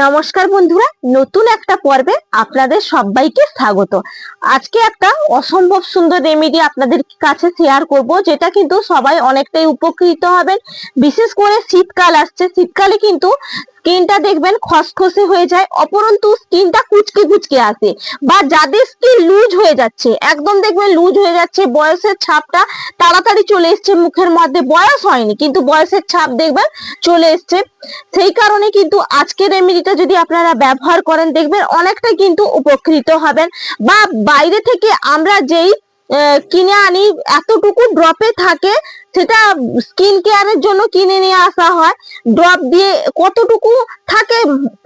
নমস্কার বন্ধুরা, নতুন একটা পর্বে আপনাদের সবাইকে স্বাগত। আজকে একটা অসম্ভব সুন্দর রেমেডি আপনাদের কাছে শেয়ার করব, যেটা কিন্তু সবাই অনেকটাই উপকৃত হবেন। বিশেষ করে শীতকাল আসছে, শীতকালে কিন্তু স্কিনটা দেখবেন খসখসে হয়ে যায়, অপরন্তু স্কিনটা কুচকে কুচকে আসে বা যাদের স্কিন লুজ হয়ে যাচ্ছে, একদম দেখবেন লুজ হয়ে যাচ্ছে, বয়সের ছাপটা তাড়াতাড়ি চলে এসছে মুখের মধ্যে, বয়স হয়নি কিন্তু বয়সের ছাপ দেখবেন চলে এসছে। সেই কারণে কিন্তু আজকের রেমেডিটা যদি আপনারা ব্যবহার করেন, দেখবেন অনেকটা কিন্তু উপকৃত হবেন বা বাইরে থেকে আমরা যেই কিনে আনি, এতটুকু ড্রপে থাকে সেটা স্কিন কেয়ারের জন্য কিনে নিয়ে আসা হয়। ড্রপ দিয়ে কতটুকু থাকে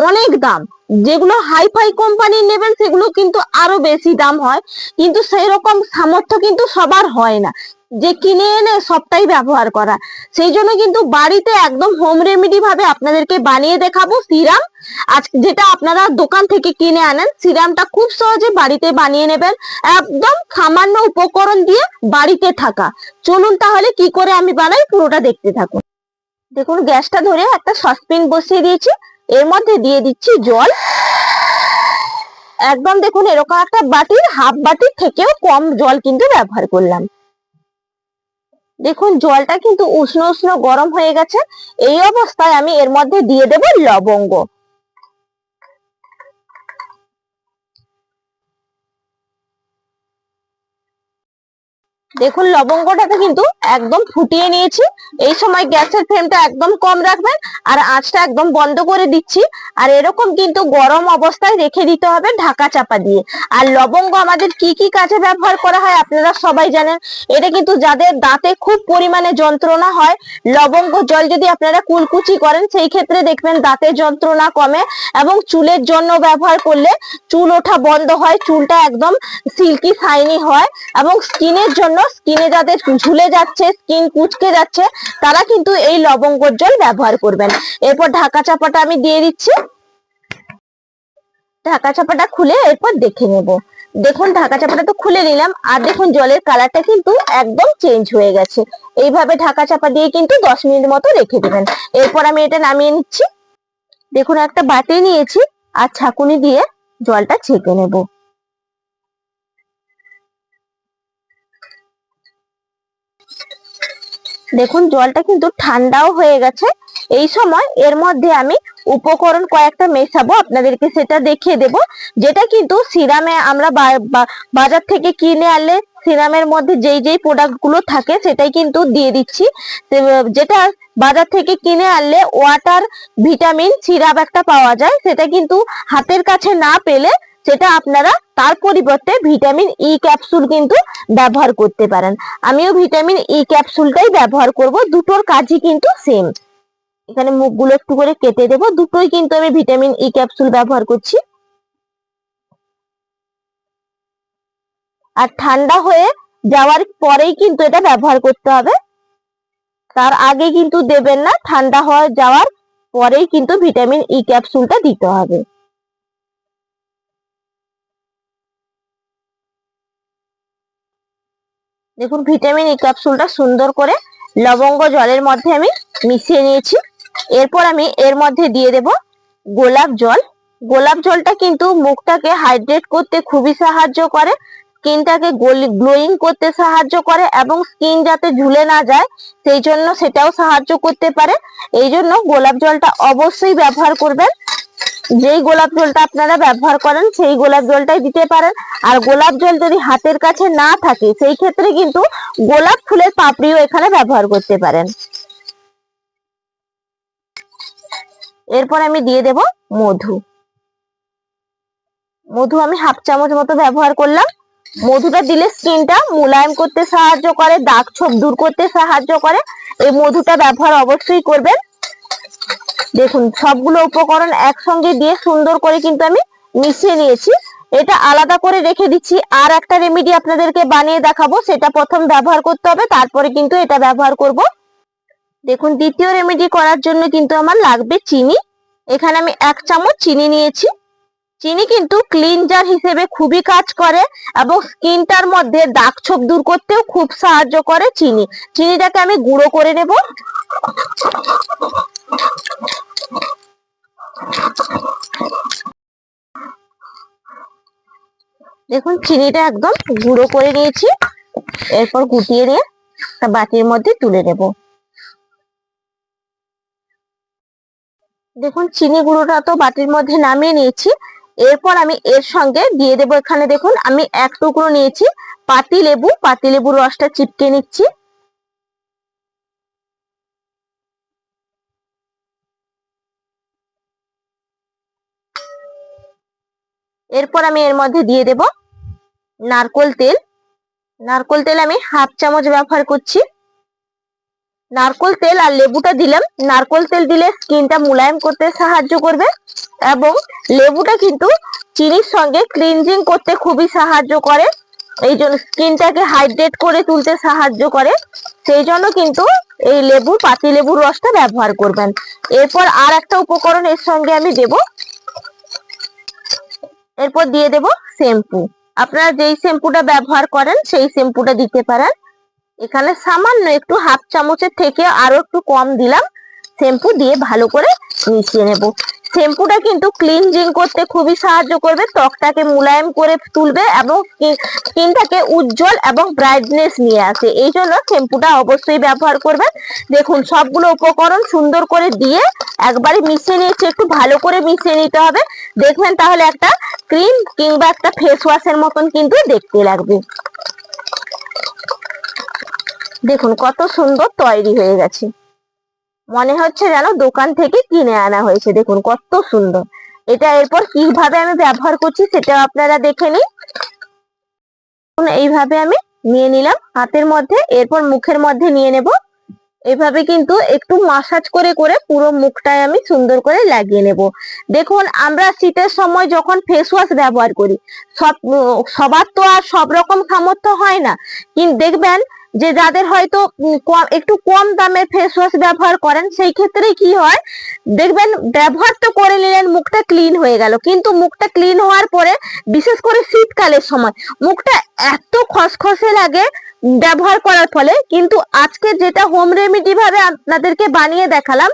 অনেক দাম। যেগুলো হাইফাই কোম্পানি নেবেন সেগুলো কিন্তু আরও বেশি দাম হয়। কিন্তু সেই রকম সামর্থ্য কিন্তু সবার হয় না। যে কিনে এনে সবটাই ব্যবহার করা। সেই জন্য কিন্তু বাড়িতে একদম হোম রেমেডি ভাবে আপনাদেরকে বানিয়ে দেখাবো সিরাম। আজ যেটা আপনারা দোকান থেকে কিনে আনেন, সিরামটা খুব সহজে বাড়িতে বানিয়ে নেবেন। একদম সামান্য উপকরণ দিয়ে বাড়িতে থাকা। চলুন তাহলে কি করে আমি বানাই, পুরোটা দেখতে থাকুন। দেখুন, গ্যাসটা ধরে একটা সসপ্যান বসিয়ে দিয়েছি। এর মধ্যে দিয়ে দিচ্ছি জল। একদম দেখুন, এরকম একটা বাটির, হাফ বাটির থেকেও কম জল কিন্তু ব্যবহার করলাম। দেখুন, জলটা কিন্তু উষ্ণ উষ্ণ গরম হয়ে গেছে। এই অবস্থায় আমি এর মধ্যে দিয়ে দেব লবঙ্গ। দেখুন, লবঙ্গটাকে কিন্তু একদম ফুটিয়ে নিয়েছি। এই সময় গ্যাসের ফ্লেমটা একদম কম রাখবেন আর আঁচটা একদম বন্ধ করে দিচ্ছি। আর এরকম কিন্তু গরম অবস্থায় রেখে দিতে হবে ঢাকা চাপা দিয়ে। আর লবঙ্গ আমাদের কি কি কাজে ব্যবহার করা হয় আপনারা সবাই জানেন। এটা কিন্তু যাদের দাঁতে খুব পরিমাণে যন্ত্রণা হয়, লবঙ্গ জল যদি আপনারা কুলকুচি করেন, সেই ক্ষেত্রে দেখবেন দাঁতের যন্ত্রণা কমে এবং চুলের জন্য ব্যবহার করলে চুল ওঠা বন্ধ হয়, চুলটা একদম সিল্কি শাইনি হয় এবং স্কিনের জন্য স্কিনে যাদের ঝুলে যাচ্ছে স্কিন কুচকে যাচ্ছে, তারা কিন্তু এই লবঙ্গর জল ব্যবহার করবেন। এরপর ঢাকা চাপাটা আমি দিয়ে দিচ্ছি। ঢাকা চাপাটা খুলে এরপর দেখে নেব। দেখুন, ঢাকা চাপাটা তো খুলে নিলাম। আর দেখুন, জলের কালারটা কিন্তু একদম চেঞ্জ হয়ে গেছে। এইভাবে ঢাকা চাপা দিয়ে কিন্তু দশ মিনিট মতো রেখে দেবেন। এরপর আমি এটা নামিয়ে নিচ্ছি। দেখুন, একটা বাটি নিয়েছি। আর ছাকুনি দিয়ে জলটা ছেঁকে নেব। দেখুন, জলটা কিন্তু ঠান্ডাও হয়ে গেছে। এই সময় এর মধ্যে আমি উপকরণ কয়েকটা মেশাবো, আপনাদেরকে সেটা দেখিয়ে দেব। যেটা কিন্তু সিরামে আমরা বাজার থেকে কিনে আনলে সিরামের মধ্যে যেই যেই প্রোডাক্টগুলো থাকে, সেটাই কিন্তু দিয়ে দিচ্ছি। যেটা বাজার থেকে কিনে আনলে ওয়াটার ভিটামিন সিরাপ একটা পাওয়া যায়, সেটা কিন্তু হাতের কাছে না পেলে সেটা আপনারা তার পরিবর্তে ভিটামিন ই ক্যাপসুল কিন্তু ব্যবহার করতে পারেন। আমিও ভিটামিন ই ক্যাপসুলটাই ব্যবহার করব, দুটোর কাজই কিন্তু সেম এখানে মুখগুলো একটু করে কেটে দেব, দুটোই কিন্তু আমি ভিটামিন ই ক্যাপসুল ব্যবহার করছি। আর ঠান্ডা হয়ে যাওয়ার পরেই কিন্তু এটা ব্যবহার করতে হবে। তার আগে কিন্তু দেবেন না, ঠান্ডা হয়ে যাওয়ার পরেই কিন্তু ভিটামিন ই ক্যাপসুলটা দিতে হবে। দেখুন ভিটামিন ই ক্যাপসুলটা সুন্দর করে লবঙ্গ জলের মধ্যে আমি মিশিয়ে নিয়েছি। এরপর আমি এর মধ্যে দিয়ে দেব গোলাপ জল। গোলাপ জলটা কিন্তু মুখটাকে হাইড্রেট করতে খুবই সাহায্য করে স্কিনটাকে গ্লোয়িং করতে সাহায্য করে এবং স্কিন যাতে ঝুলে না যায়, সেই জন্য সেটাও সাহায্য করতে পারে। এই জন্য গোলাপ জলটা অবশ্যই ব্যবহার করবেন। যেই গোলাপ জলটা আপনারা ব্যবহার করেন, সেই গোলাপ জলটাই দিতে পারেন। আর গোলাপ জল যদি হাতের কাছে না থাকে, সেই ক্ষেত্রে কিন্তু গোলাপ ফুলের পাপড়িও এখানে ব্যবহার করতে পারেন। এরপর আমি দিয়ে দেব মধু। মধু আমি হাফ চামচ মতো ব্যবহার করলাম। মধুটা দিলে স্কিনটা মোলায়েম করতে সাহায্য করে, দাগ ছোপ দূর করতে সাহায্য করে। এই মধুটা ব্যবহার অবশ্যই করবেন। দেখুন, সবগুলো উপকরণ একসঙ্গে দিয়ে সুন্দর করে কিন্তু আমি মিশিয়ে নিয়েছি। এটা আলাদা করে রেখে দিচ্ছি। আর একটা রেমেডি আপনাদেরকে বানিয়ে দেখাবো। সেটা প্রথম ব্যবহার করতে হবে, তারপরে কিন্তু এটা ব্যবহার করব। দেখুন, দ্বিতীয় রেমেডি করার জন্য কিন্তু আমার লাগবে চিনি। এখানে আমি এক চামচ চিনি নিয়েছি। চিনি কিন্তু ক্লিনজার হিসেবে খুবই কাজ করে এবং স্কিনটার মধ্যে দাগ ছোপ দূর করতেও খুব সাহায্য করে চিনি। চিনিটাকে আমি গুঁড়ো করে নেব। দেখুন, চিনিটা একদম গুঁড়ো করে নিয়েছি। এরপর গুটিয়ে নিয়ে একটা বাটির মধ্যে তুলে নেব। দেখুন, চিনি গুঁড়োটা তো বাটির মধ্যে নামিয়ে নিয়েছি। এরপর আমি এর সঙ্গে দিয়ে দেবো এখানে, দেখুন, আমি এক টুকরো নিয়েছি পাতি লেবু। পাতি লেবুর রসটা চিপকে নিচ্ছি। এরপর আমি এর মধ্যে দিয়ে দেব নারকোল তেল। নারকোল তেল আমি হাফ চামচ ব্যবহার করছি। নারকোল তেল আর লেবুটা দিলাম। নারকোল তেল দিলে স্কিনটা মোলায়েম করতে সাহায্য করবে এবং লেবুটা কিন্তু চিনির সঙ্গে ক্লিনজিং করতে খুবই সাহায্য করে। এই জন্য স্কিনটাকে হাইড্রেট করে তুলতে সাহায্য করে। সেই জন্য কিন্তু এই লেবু, পাতি লেবুর রসটা ব্যবহার করবেন। এরপর আর একটা উপকরণ এর সঙ্গে আমি দেব। এরপর দিয়ে দেব শ্যাম্পু। আপনারা যেই শ্যাম্পুটা ব্যবহার করেন, সেই শ্যাম্পুটা দিতে পারেন। এখানে সামান্য একটু হাফ চামচের থেকে আরও একটু কম দিলাম শ্যাম্পু দিয়ে ভালো করে মিশিয়ে নেব। শ্যাম্পুটা কিন্তু ক্লিনজিং করতে খুবই সাহায্য করবে, ত্বকটাকে মুলায়ম করে তুলবে এবং স্কিনটাকে উজ্জ্বল এবং ব্রাইটনেস নিয়ে আসে। এই জন্য শ্যাম্পুটা অবশ্যই ব্যবহার করবেন। দেখুন, সবগুলো উপকরণ সুন্দর করে দিয়ে একবারে মিশিয়ে নিয়েছি, একটু ভালো করে মিশিয়ে নিতে হবে। দেখবেন তাহলে একটা ক্রিম কিংবা একটা ফেস ওয়াশের মতন কিন্তু দেখতে লাগবে। দেখুন, কত সুন্দর তৈরি হয়ে গেছে। মনে হচ্ছে যেন দোকান থেকে কিনে আনা হয়েছে। দেখুন, কত সুন্দর। এটা এরপর কীভাবে আমি ব্যবহার করছি সেটা আপনারা দেখে নিন। এইভাবে আমি নিয়ে নিলাম। হাতের মধ্যে, এরপর মুখের মধ্যে নিয়ে নেব। এভাবে কিন্তু একটু মাসাজ করে করে পুরো মুখটায় আমি সুন্দর করে লাগিয়ে নেব। দেখুন, আমরা শীতের সময় যখন ফেস ওয়াশ ব্যবহার করি, সব, সবার তো আর সব রকম সামর্থ্য হয় না। কিন্তু দেখবেন যে যাদের হয়তো একটু কম দামের ফেস ওয়াশ ব্যবহার করেন, সেই ক্ষেত্রে কি হয়? দেখবেন ব্যবহার তো করে নিলেন, মুখটা ক্লিন হয়ে গেল। কিন্তু মুখটা ক্লিন হওয়ার পরে, বিশেষ করে শীতকালের সময়, মুখটা এত খসখসে লাগে ব্যবহার করার ফলে কিন্তু আজকে যেটা হোম রেমিডি ভাবে আপনাদেরকে বানিয়ে দেখালাম,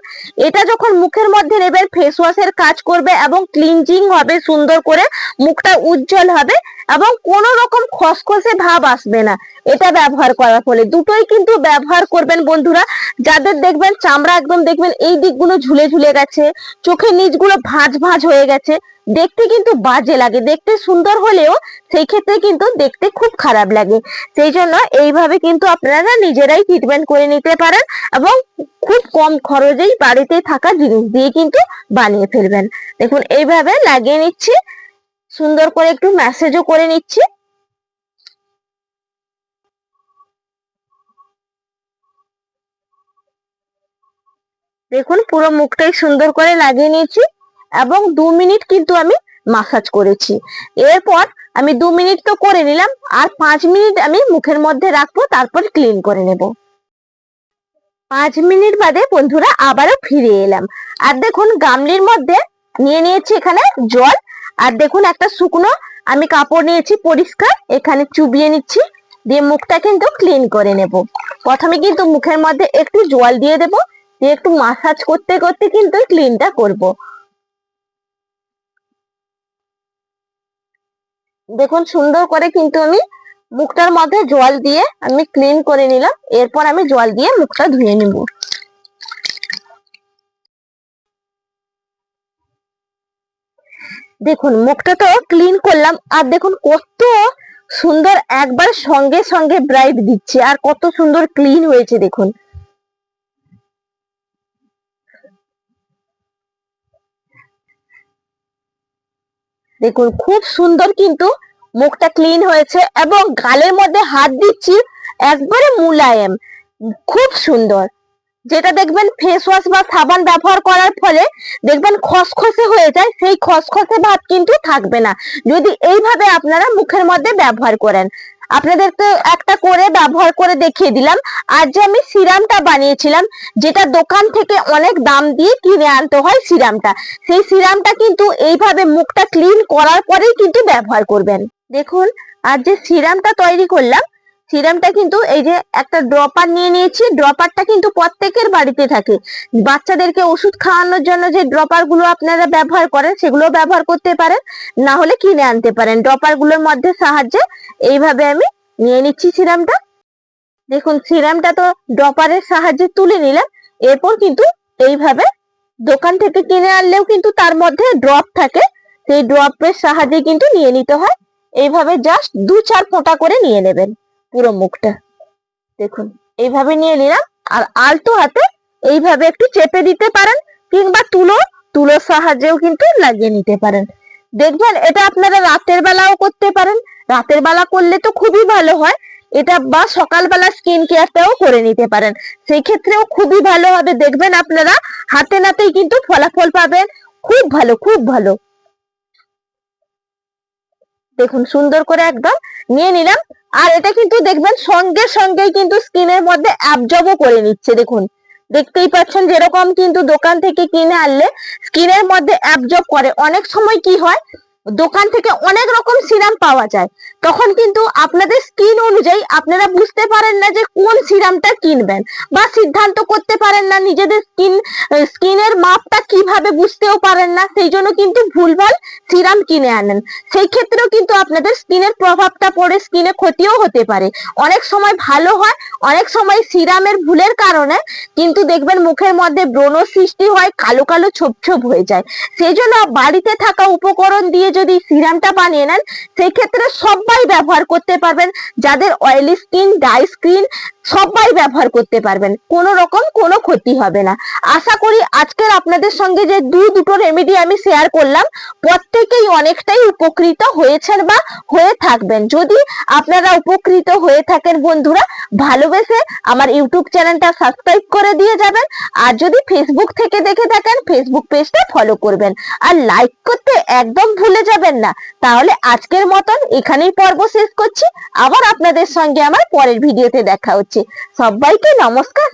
এটা যখন মুখের মধ্যে নেবেন ফেস ওয়াশের কাজ করবে এবং ক্লিনজিং হবে, সুন্দর করে মুখটা উজ্জ্বল হবে এবং কোন রকম খসখসে ভাব আসবে না। এটা ব্যবহার করার ফলে। দুটোই কিন্তু ব্যবহার করবেন বন্ধুরা। যাদের দেখবেন চামড়া একদম দেখবেন এই দিকগুলো ঝুলে ঝুলে গেছে, চোখের নিচগুলো ভাঁজ ভাঁজ হয়ে গেছে, দেখতে কিন্তু বাজে লাগে। দেখতে সুন্দর হলেও সেই ক্ষেত্রে কিন্তু দেখতে খুব খারাপ লাগে। সেই জন্য এইভাবে কিন্তু আপনারা নিজেরাই ট্রিটমেন্ট করে নিতে পারেন এবং খুব কম খরচেই বাড়িতে থাকা জিনিস দিয়ে কিন্তু বানিয়ে ফেলবেন। দেখুন, এইভাবে লাগিয়ে নিচ্ছি। সুন্দর করে একটু ম্যাসেজও করে নিচ্ছি। দেখুন, পুরো মুখটাই সুন্দর করে লাগিয়ে নিয়েছি এবং দু মিনিট কিন্তু আমি মাসাজ করেছি। এরপর আমি দু মিনিট তো করে নিলাম, আর পাঁচ মিনিট আমি মুখের মধ্যে রাখব, তারপর ক্লিন করে নেব। পাঁচ মিনিট বাদে বন্ধুরা আবারও ফিরে এলাম। আর দেখুন, গামলির মধ্যে নিয়ে নিয়েছি এখানে জল, আর দেখুন একটা শুকনো আমি কাপড় নিয়েছি পরিষ্কার, এখানে চুবিয়ে নিচ্ছি, দিয়ে মুখটা কিন্তু ক্লিন করে নেব। প্রথমে কিন্তু মুখের মধ্যে একটু জল দিয়ে দেবো, দিয়ে একটু মাসাজ করতে করতে কিন্তু ক্লিনটা করব। দেখুন, সুন্দর করে কিন্তু আমি মুখটার মধ্যে জল দিয়ে আমি ক্লিন করে নিলাম। এরপর আমি জল দিয়ে মুখটা ধুয়ে নিব। দেখুন, মুখটা তো ক্লিন করলাম। আর দেখুন, কত সুন্দর একবার সঙ্গে সঙ্গে ব্রাইট দিচ্ছে। আর কত সুন্দর ক্লিন হয়েছে, দেখুন। দেখুন, খুব সুন্দর কিন্তু মুখটা ক্লিন হয়েছে এবং গালের মধ্যে হাত দিচ্ছি একবারে মুলায়েম। খুব সুন্দর। যেটা দেখবেন ফেস ওয়াশ বা সাবান ব্যবহার করার ফলে দেখবেন খসখসে হয়ে যায়, সেই খসখসে ভাব কিন্তু থাকবে না। যদি এইভাবে আপনারা মুখের মধ্যে ব্যবহার করেন। আপনাদেরকে একটা করে ব্যবহার করে দেখিয়ে দিলাম। আর যে আমি সিরামটা বানিয়েছিলাম, যেটা দোকান থেকে অনেক দাম দিয়ে কিনে আনতে হয় সিরামটা। সেই সিরামটা কিন্তু এইভাবে মুখটা ক্লিন করার পরেই কিন্তু ব্যবহার করবেন। দেখুন, আর যে সিরামটা তৈরি করলাম সিরামটা কিন্তু এই যে একটা ড্রপার নিয়ে নিয়েছি ড্রপারটা কিন্তু প্রত্যেকের বাড়িতে থাকে। বাচ্চাদেরকে ওষুধ খাওয়ানোর জন্য যে ড্রপারগুলো আপনারা ব্যবহার করেন সেগুলো ব্যবহার করতে পারেন, না হলে কিনে আনতে পারেন। ড্রপারগুলোর মধ্যে সাহায্যে এইভাবে আমি নিয়ে নিচ্ছি সিরামটা দেখুন সিরামটা তো ড্রপারের সাহায্যে তুলে নিলাম, এরপর কিন্তু এইভাবে দোকান থেকে কিনে আনলেও কিন্তু তার মধ্যে ড্রপ থাকে। সেই ড্রপের সাহায্যে কিন্তু নিয়ে নিতে হয়। এইভাবে জাস্ট দু চার ফোঁটা করে নিয়ে নেবেন। পুরো মুখটা। দেখুন, এইভাবে নিয়ে নিলাম, আর আলতো হাতে এইভাবে একটু চেপে দিতে পারেন, কিংবা তুলো, তুলোর সাহায্যেও কিন্তু লাগিয়ে নিতে পারেন। দেখবেন, এটা আপনারা রাতের বেলাও করতে পারেন। রাতের বেলা করলে তো খুবই ভালো হয়। এটা বা সকালবেলা স্কিন কেয়ারটাও করে নিতে পারেন। সেই ক্ষেত্রেও খুবই ভালো হবে। দেখবেন আপনারা হাতে নাতেই কিন্তু ফলাফল পাবেন। খুব ভালো খুব ভালো। দেখুন, সুন্দর করে একদম নিয়ে নিলাম। আর এটা কিন্তু দেখবেন সঙ্গে সঙ্গেই কিন্তু স্কিনের মধ্যে অ্যাবজর্বও করে নিচ্ছে, দেখুন। দেখতেই পাচ্ছেন যেরকম কিন্তু দোকান থেকে কিনে আনলে স্কিনের মধ্যে অ্যাবজর্ব করে। অনেক সময় কি হয় দোকান থেকে অনেক রকম সিরাম পাওয়া যায়। তখন কিন্তু আপনাদের স্কিন অনুযায়ী আপনারা বুঝতে পারেন না যে কোন সিরামটা কিনবেন বা সিদ্ধান্ত করতে পারেন না নিজেদের স্কিন স্কিনের মাপটা কীভাবে বুঝতেও পারেন না, সেই জন্য কিন্তু ভুলভাল সিরাম কিনে আনেন। সেই ক্ষেত্রেও কিন্তু আপনাদের স্কিনের প্রভাবটা পড়ে স্কিনে ক্ষতিও হতে পারে। অনেক সময় ভালো হয়, অনেক সময় সিরামের ভুলের কারণে কিন্তু দেখবেন মুখের মধ্যে ব্রণ সৃষ্টি হয়, কালো কালো ছোপ ছোপ হয়ে যায়। সেই জন্য বাড়িতে থাকা উপকরণ দিয়ে যদি সিরামটা বানিয়ে নেন সেই ক্ষেত্রে সবাই ব্যবহার করতে পারবেন যাদের অয়েলি স্কিন ড্রাই স্কিন সবাই ব্যবহার করতে পারবেন। কোনো রকম কোনো ক্ষতি হবে না। আশা করি আজকের আপনাদের সঙ্গে যে দু দুটো রেমেডি আমি শেয়ার করলাম, প্রত্যেকেই অনেকটাই উপকৃত হয়েছেন বা হয়ে থাকবেন। যদি আপনারা উপকৃত হয়ে থাকেন বন্ধুরা, ভালোবেসে আমার ইউটিউব চ্যানেলটা সাবস্ক্রাইব করে দিয়ে যাবেন। আর যদি ফেসবুক থেকে দেখে থাকেন ফেসবুক পেজটা ফলো করবেন। আর লাইক করতে একদম ভুলে যাবেন না। তাহলে আজকের মতন এখানেই পর্ব শেষ করছি। আবার আপনাদের সঙ্গে আমার পরের ভিডিওতে দেখা হচ্ছে। সবাইকে নমস্কার।